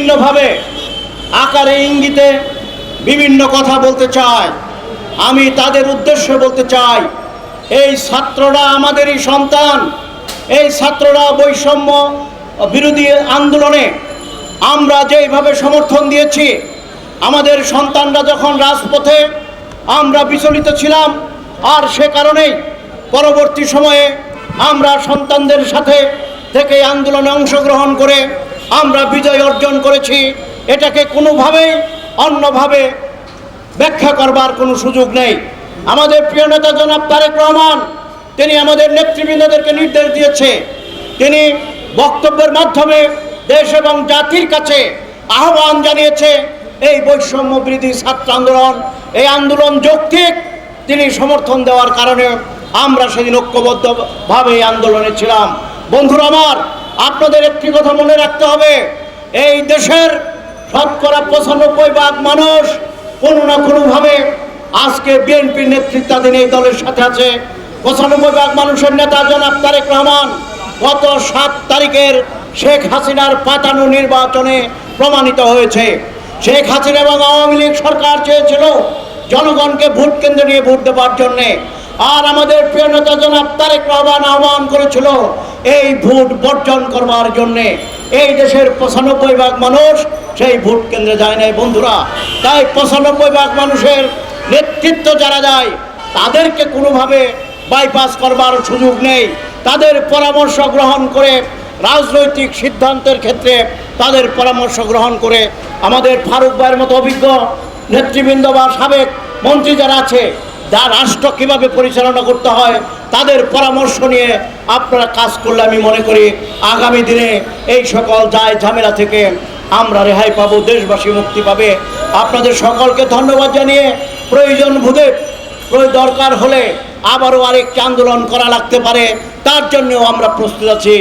বিভিন্নভাবে আকারে ইঙ্গিতে বিভিন্ন কথা বলতে চায়। আমি তাদের উদ্দেশ্যে বলতে চাই, এই ছাত্ররা আমাদেরই সন্তান, এই ছাত্ররা বৈষম্য বিরোধী আন্দোলনে আমরা যেইভাবে সমর্থন দিয়েছি, আমাদের সন্তানরা যখন রাজপথে আমরা বিচলিত ছিলাম, আর সে কারণেই পরবর্তী সময়ে আমরা সন্তানদের সাথে থেকে আন্দোলনে অংশগ্রহণ করে আমরা বিজয় অর্জন করেছি, এটাকে কোনোভাবেই অন্যভাবে ব্যাখ্যা করবার কোনো সুযোগ নেই। আমাদের প্রিয় নেতা জনাব তারেক রহমান, তিনি আমাদের নেতৃবৃন্দদেরকে নির্দেশ দিয়েছে। তিনি বক্তব্যের মাধ্যমে দেশ এবং জাতির কাছে আহ্বান জানিয়েছে, এই বৈষম্য বিরোধী ছাত্র আন্দোলন, এই আন্দোলন যৌক্তিক, তিনি সমর্থন দেওয়ার কারণে আমরা সেদিন ঐক্যবদ্ধভাবে এই আন্দোলনে ছিলাম। বন্ধুরা আমার আপনাদের একটি কথা মনে রাখতে হবে। এই দেশের শতকরা পঁচানব্বই ভাগ মানুষ কোনো না কোনোভাবে আজকে বিএনপির নেতৃত্বাধীন এই দলের সাথে আছে। পঁচানব্বই ভাগ মানুষের নেতা জনাব তারেক রহমান গত সাত তারিখের শেখ হাসিনার পাতানো নির্বাচনে প্রমাণিত হয়েছে। শেখ হাসিনা এবং আওয়ামী লীগ সরকার চেয়েছিল জনগণকে ভোট কেন্দ্রে নিয়ে ভোট দেওয়ার জন্যে। আর আমাদের প্রিয় নেতা জনাব তারেক রহমান আহ্বান করেছিল এই ভোট বর্জন করবার জন্যে এই দেশের পঁচানব্বই ভাগ মানুষ সেই ভোট কেন্দ্রে যায় নাই, বন্ধুরা। তাই পঁচানব্বই ভাগ মানুষের নেতৃত্ব যারা যায় তাদেরকে কোনোভাবে বাইপাস করবার সুযোগ নেই। তাদের পরামর্শ গ্রহণ করে রাজনৈতিক সিদ্ধান্তের ক্ষেত্রে তাদের পরামর্শ গ্রহণ করে আমাদের ফারুক ভাইয়ের মতো অভিজ্ঞ নেতৃবৃন্দ বা সাবেক মন্ত্রী যারা আছে যা রাষ্ট্র কীভাবে পরিচালনা করতে হয়, তাদের পরামর্শ নিয়ে আপনারা কাজ করলে আমি মনে করি আগামী দিনে এই সকল যায় ঝামেলা থেকে আমরা রেহাই পাবো, দেশবাসী মুক্তি পাবে। আপনাদের সকলকে ধন্যবাদ জানিয়ে প্রয়োজন ভুদে দরকার হলে আবারও আরেকটি আন্দোলন করা লাগতে পারে, তার জন্যও আমরা প্রস্তুত আছি।